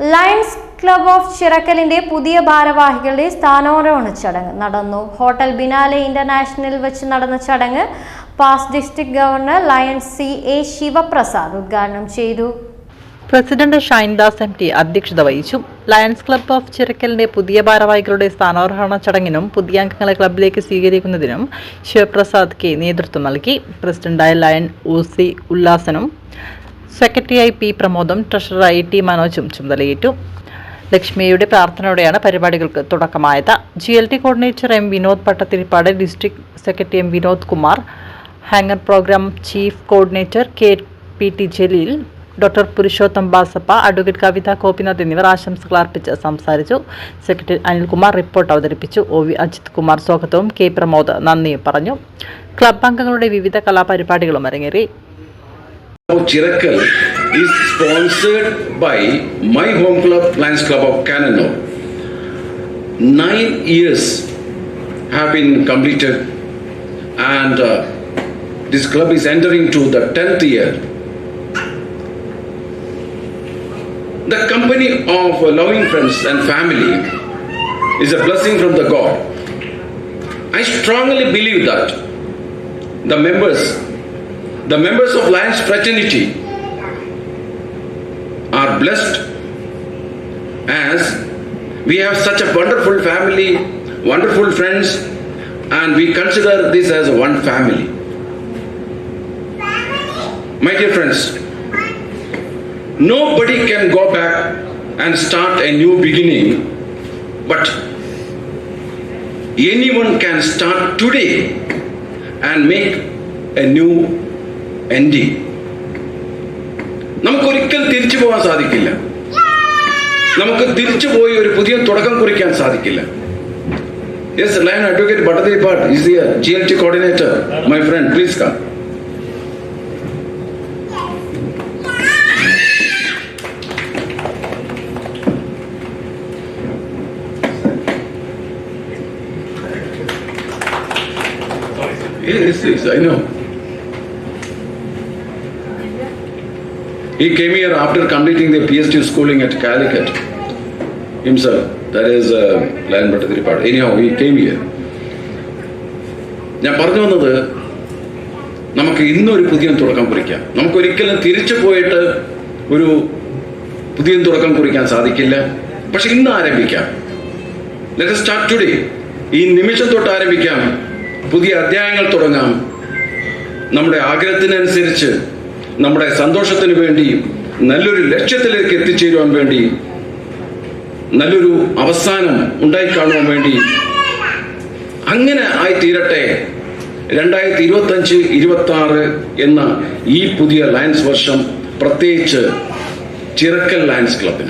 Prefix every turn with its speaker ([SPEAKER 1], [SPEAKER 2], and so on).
[SPEAKER 1] Lions club of ചിറക്കലിന്റെ പുതിയ ഭാരവാഹികളുടെ സ്ഥാനാരോഹണ ചടങ്ങ് നടന്നു. ഹോട്ടൽ ബിനാലെ ഇന്റർനാഷണൽ വെച്ച് നടന്ന ചടങ്ങ് past district governor lions C A Sivaprasad ഉദ്ഘാടനം ചെയ്തു.
[SPEAKER 2] പ്രസിഡന്റ് ഷൈൻദാസ് എം ടി അധ്യക്ഷത വഹിച്ചു. ലയൺസ് ക്ലബ് ഓഫ് ചിറക്കലിന്റെ പുതിയ ഭാരവാഹികളുടെ സ്ഥാനാരോഹണ ചടങ്ങിനും പുതിയ അംഗങ്ങളെ ക്ലബിലേക്ക് സ്വീകരിക്കുന്നതിനും ശിവപ്രസാദ് കെ നേതൃത്വം നൽകി. പ്രസിഡന്റായ ലയൺ ഒ സി ഉല്ലാസനും സെക്രട്ടറിയായി പി പ്രമോദും ട്രഷററായി ടി മനോജും ചുമതലയേറ്റു. ലക്ഷ്മിയുടെ പ്രാർത്ഥനയോടെയാണ് പരിപാടികൾക്ക് തുടക്കമായത്. G L T coordinator M Vinod Pattathiripad district secretary M Vinod Kumar hunger program chief coordinator K P T Jaleel doctor Purushotham Basappa advocate Kavitha Gopinath എന്നിവർ ആശംസകൾ അർപ്പിച്ച് സംസാരിച്ചു. സെക്രട്ടറി അനിൽകുമാർ റിപ്പോർട്ട് അവതരിപ്പിച്ചു. ഒ വി അജിത് കുമാർ സ്വാഗതവും കെ പ്രമോദ് നന്ദിയും പറഞ്ഞു. Club അംഗങ്ങളുടെ വിവിധ കലാപരിപാടികളും അരങ്ങേറി.
[SPEAKER 3] Of Chirakkal is sponsored by my home club, Lions Club of Canano. Nine years have been completed, and uh, this club is entering to the tenth year. The company of loving friends and family is a blessing from the God. I strongly believe that the members the members of Lions fraternity are blessed as we have such a wonderful family, wonderful friends, and we consider this as one family. My dear friends, nobody can go back and start a new beginning, but anyone can start today and make a new എൻഡിങ് നമുക്കൊരിക്കൽ തിരിച്ചു പോകാൻ സാധിക്കില്ല. നമുക്ക് തിരിച്ചു പോയി ഒരു പുതിയ തുടക്കം കുറിക്കാൻ സാധിക്കില്ല. Yes line advocate Bhattathiripad is there G L T coordinator my friend please come Yes, yes, I know. He came here after completing the PhD schooling at Calicut. Himself. That is uh, Lion Bhattadiri Anyhow, he came here. ഞാൻ പറഞ്ഞു വന്നത് നമുക്ക് ഇന്നൊരു പുതിയ തുടക്കം കുറിക്കാം. നമുക്കൊരിക്കലും തിരിച്ചു പോയിട്ട് ഒരു പുതിയ തുടക്കം കുറിക്കാൻ സാധിക്കില്ല. പക്ഷെ ഇന്ന് ആരംഭിക്കാം. ലെറ്റ് സ്റ്റാർട്ട് ടുഡേ ഈ നിമിഷം തൊട്ട് ആരംഭിക്കാം. പുതിയ അധ്യായങ്ങൾ തുടങ്ങാം. നമ്മുടെ ആഗ്രഹത്തിനനുസരിച്ച് നമ്മുടെ സന്തോഷത്തിന് വേണ്ടി നല്ലൊരു ലക്ഷ്യത്തിലേക്ക് എത്തിച്ചേരുവാൻ വേണ്ടി നല്ലൊരു അവസാനം ഉണ്ടായിക്കാണുവാൻ വേണ്ടി അങ്ങനെ ആയി തീരട്ടെ രണ്ടായിരത്തി ഇരുപത്തി അഞ്ച് ഇരുപത്തി ആറ് എന്ന ഈ പുതിയ ലയൻസ് വർഷം പ്രത്യേകിച്ച് ചിറക്കൽ ലയൻസ് ക്ലബിന്